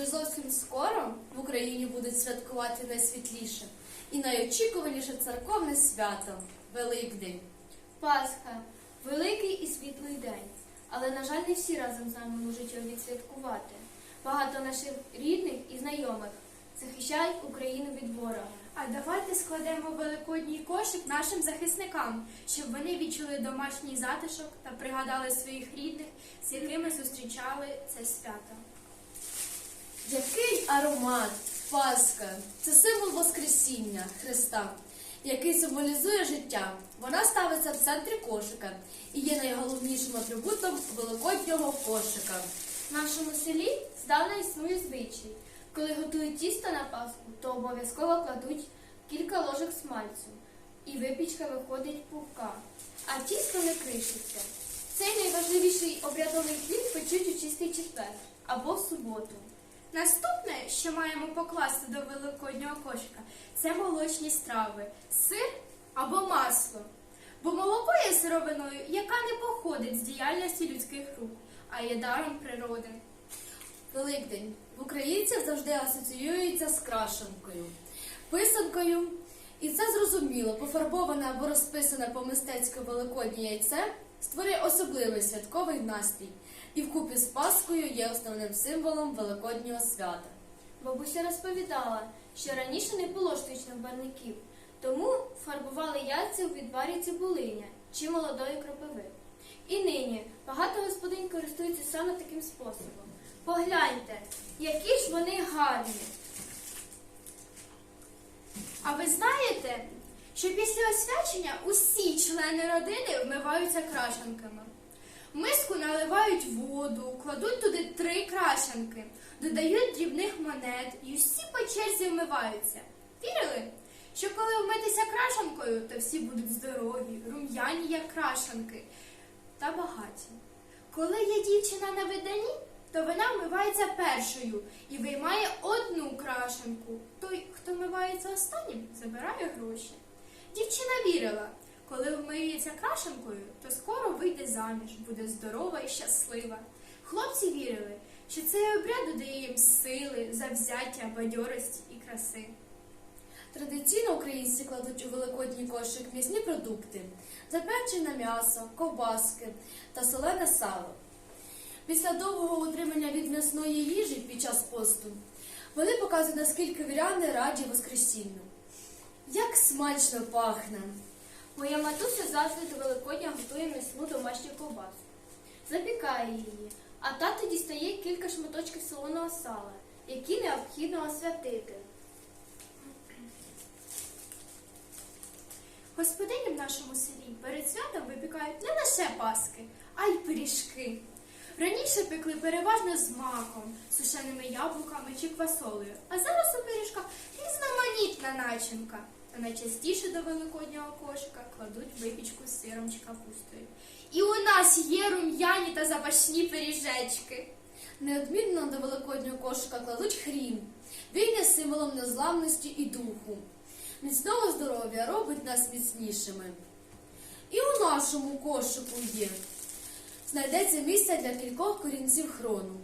Вже зовсім скоро в Україні будуть святкувати найсвітліше і найочікуваніше церковне свято Великдень. Пасха великий і світлий день. Але, на жаль, не всі разом з нами можуть його відсвяткувати. Багато наших рідних і знайомих захищають Україну від ворога. А давайте складемо великодній кошик нашим захисникам, щоб вони відчули домашній затишок та пригадали своїх рідних, з якими зустрічали це свято. Який аромат, Пасха це символ Воскресіння Христа, який символізує життя. Вона ставиться в центрі кошика і є найголовнішим атрибутом великоднього кошика. В нашому селі здавна існує звичай. Коли готують тісто на Пасху, то обов'язково кладуть кілька ложок смальцю, і випічка виходить пухка, а тісто не кришиться. Цей найважливіший обрядовий хліб печуть у чистий четвер або в суботу. Наступне, що маємо покласти до великоднього кошика, це молочні страви, сир або масло. Бо молоко є сировиною, яка не походить з діяльності людських рук, а є даром природи. Великдень в українців завжди асоціюється з крашенкою, писанкою. І це зрозуміло, пофарбоване або розписане по мистецьку великоднє яйце створює особливий святковий настрій і вкупі з Паскою є основним символом великоднього свята. Бабуся розповідала, що раніше не було штучних барників, тому фарбували яйця у відварі цибулиня чи молодої кропиви. І нині багато господинь користуються саме таким способом. Погляньте, які ж вони гарні! А ви знаєте, що після освячення усі члени родини вмиваються крашенками? Миску наливають воду, кладуть туди три крашенки, додають дрібних монет і усі по черзі вмиваються. Вірили, що коли вмитися крашенкою, то всі будуть здорові, рум'яні, як крашенки, та багаті. Коли є дівчина на виданні, то вона вмивається першою і виймає одну крашенку. Той, хто вмивається останнім, забирає гроші. Дівчина вірила, коли вмиється крашенкою, то скоро вийде заміж, буде здорова і щаслива. Хлопці вірили, що цей обряд додає їм сили, завзяття, бадьорості і краси. Традиційно українці кладуть у великодній кошик м'ясні продукти, запечене м'ясо, ковбаски та солене сало. Після довгого утримання від м'ясної їжі під час посту вони показують, наскільки віряни раді Воскресінню. Як смачно пахне! Моя матуся завжди до Великодня готує м'ясну домашню ковбасу. Запікає її, а тато дістає кілька шматочків солоного сала, які необхідно освятити. Господині в нашому селі перед святом випікають не лише паски, а й пиріжки. Раніше пекли переважно з маком, сушеними яблуками чи квасолею, а зараз у пиріжках різноманітна начинка. Та найчастіше до великоднього кошика кладуть випічку з сиром чи капустою. І у нас є рум'яні та запашні пиріжечки. Неодмінно до великоднього кошика кладуть хрін. Він є символом незламності і духу. Міцного здоров'я робить нас міцнішими. І у нашому кошику є. Знайдеться місце для кількох корінців хрону.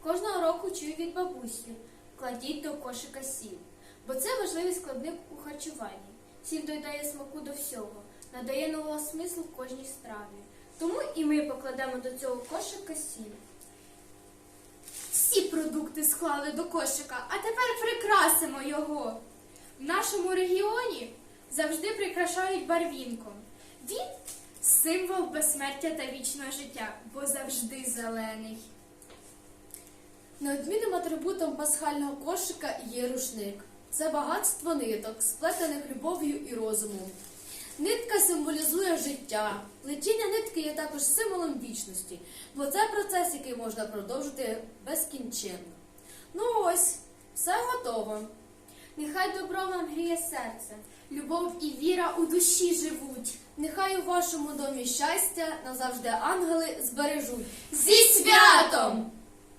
Кожного року чую від бабусі, кладіть до кошика сіль, бо це важливий складник у харчуванні. Сіль додає смаку до всього, надає нового смислу кожній страві. Тому і ми покладемо до цього кошика сіль. Всі продукти склали до кошика, а тепер прикрасимо його. В нашому регіоні завжди прикрашають барвінком. Він символ безсмертя та вічного життя, бо завжди зелений. Неодмінним атрибутом пасхального кошика є рушник. Це багатство ниток, сплетених любов'ю і розумом. Нитка символізує життя. Плетіння нитки є також символом вічності, бо це процес, який можна продовжити безкінченно. Ну ось, все готово. Нехай добро вам гріє серце. Любов і віра у душі живуть. Нехай у вашому домі щастя назавжди ангели збережуть. Зі святом!